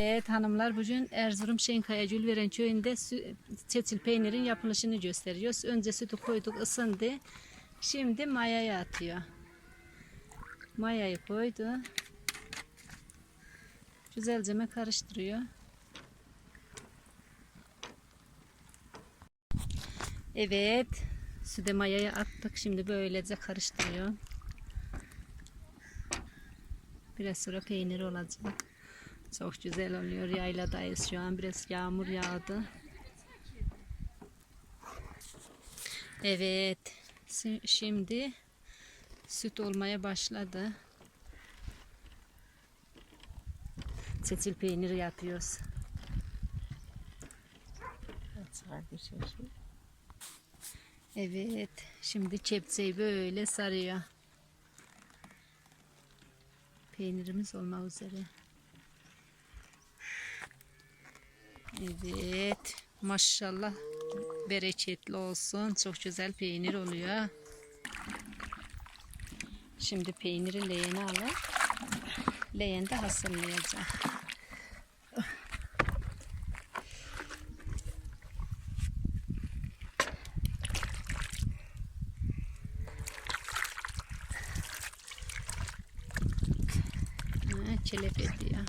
Evet hanımlar bugün Erzurum Şenkaya Gülveren köyünde çeçil peynirin yapılışını gösteriyoruz. Önce sütü koyduk ısındı. Şimdi mayayı atıyor. Mayayı koydu. Güzelce karıştırıyor. Evet. Süde mayayı attık. Şimdi böylece karıştırıyor. Biraz sonra peynir olacak. Çok güzel oluyor. Yayladayız şu an. Biraz yağmur yağdı. Evet. Şimdi süt olmaya başladı. Çeçil peyniri yapıyoruz. Evet. Şimdi kepçeyi böyle sarıyor. Peynirimiz olmak üzere. Evet. Maşallah bereketli olsun. Çok güzel peynir oluyor. Şimdi peyniri leğene alıp leğende hazırlayacağım. Ha, kelep ediyor.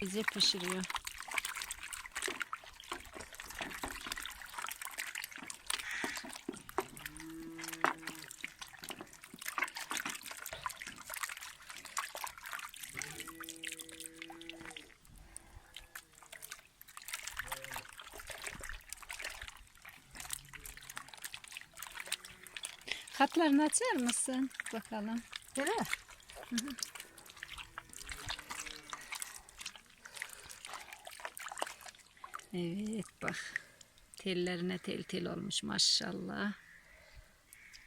Bize pişiriyor. Katlarını açar mısın? Bakalım. Değil mi? Evet bak. Tellerine tel tel olmuş maşallah.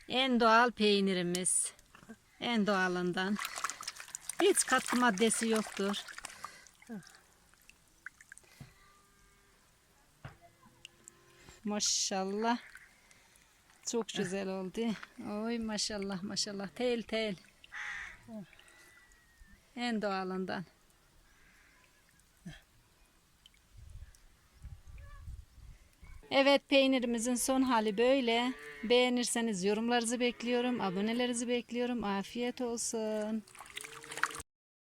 En doğal peynirimiz. En doğalından. Hiç katkı maddesi yoktur. Maşallah. Çok güzel oldu. Oy maşallah maşallah. Tel tel. En doğalından. Evet peynirimizin son hali böyle. Beğenirseniz yorumlarınızı bekliyorum. Abonelerinizi bekliyorum. Afiyet olsun.